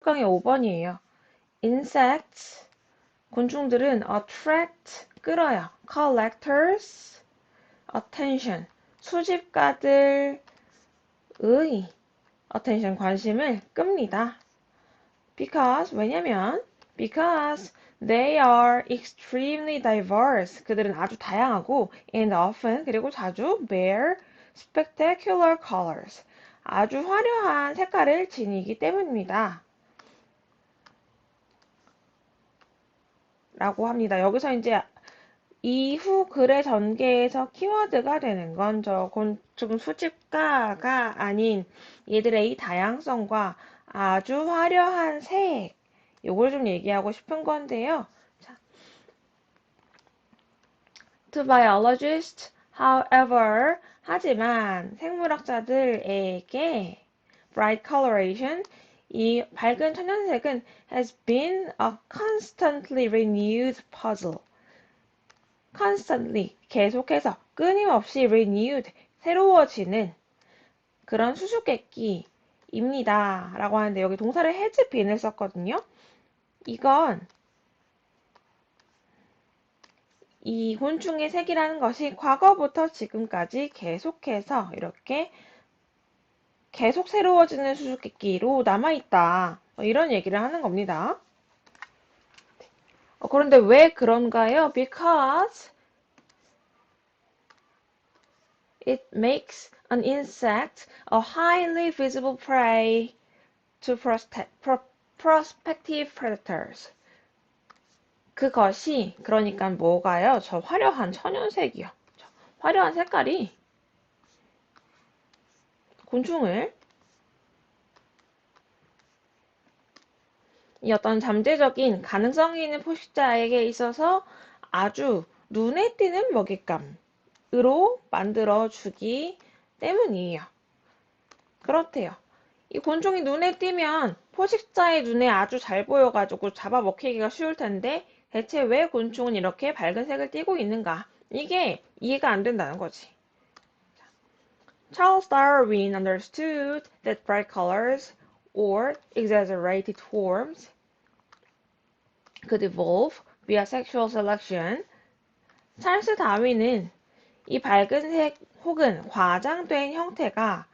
강의 5번이에요. Insects 곤충들은 attract 끌어요. collectors attention 수집가들의 attention 관심을 끕니다. because 왜냐면 because they are extremely diverse 그들은 아주 다양하고 and often 그리고 자주 bear spectacular colors 아주 화려한 색깔을 지니기 때문입니다. 라고 합니다. 여기서 이제 이후 글의 전개에서 키워드가 되는 건 저 곤충 수집가가 아닌 얘들의 이 다양성과 아주 화려한 색 요걸 좀 얘기하고 싶은 건데요. 자. To biologists, however, 하지만 생물학자들에게 bright coloration, 이 밝은 천연색은 has been a constantly renewed puzzle. constantly, 계속해서 끊임없이 renewed, 새로워지는 그런 수수께끼입니다. 라고 하는데 여기 동사를 has been을 썼거든요. 이건 이 곤충의 색이라는 것이 과거부터 지금까지 계속해서 이렇게 계속 새로워지는 수수께끼로 남아있다. 뭐 이런 얘기를 하는 겁니다. 어, 그런데 왜 그런가요? Because it makes an insect a highly visible prey to prospective predators. 그것이 그러니까 뭐가요? 저 화려한 천연색이요. 화려한 색깔이 곤충을 이 어떤 잠재적인 가능성이 있는 포식자에게 있어서 아주 눈에 띄는 먹잇감으로 만들어 주기 때문이에요. 그렇대요. 이 곤충이 눈에 띄면 포식자의 눈에 아주 잘 보여가지고 잡아먹히기가 쉬울 텐데 대체 왜 곤충은 이렇게 밝은 색을 띠고 있는가? 이게 이해가 안 된다는 거지. Charles Darwin understood that bright colors or exaggerated forms could evolve via sexual selection. 찰스 다윈은 이 밝은 색 혹은 과장된 형태가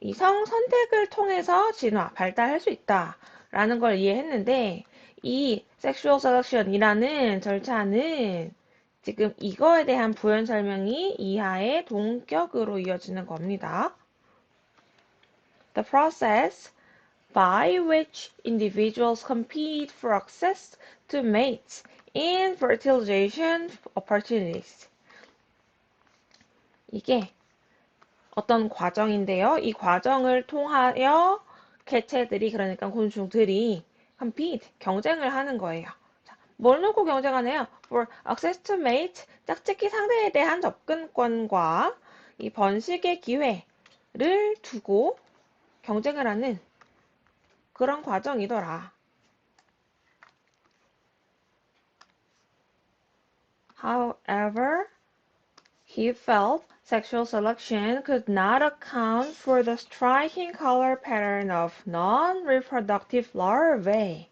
이 성 선택을 통해서 진화, 발달할 수 있다라는 걸 이해했는데 이 sexual selection이라는 절차는 지금 이거에 대한 부연 설명이 이하의 동격으로 이어지는 겁니다. The process by which individuals compete for access to mates and fertilization opportunities. 이게 어떤 과정인데요. 이 과정을 통하여 개체들이 그러니까 곤충들이 compete 경쟁을 하는 거예요. 자, 뭘 놓고 경쟁하네요? For access to mate 짝짓기 상대에 대한 접근권과 이 번식의 기회를 두고 경쟁을 하는 그런 과정이더라. However, he felt sexual selection could not account for the striking color pattern of non-reproductive larvae.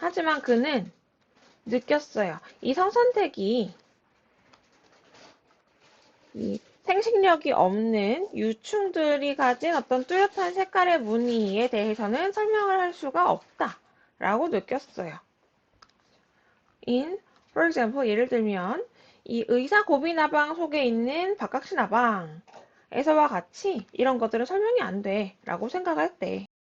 하지만 그는 느꼈어요. 이 성선택이 이 생식력이 없는 유충들이 가진 어떤 뚜렷한 색깔의 무늬에 대해서는 설명을 할 수가 없다 라고 느꼈어요. in, for example, 예를 들면 이 의사 고비나방 속에 있는 박각시 나방에서와 같이 이런 것들은 설명이 안 돼 라고 생각할 때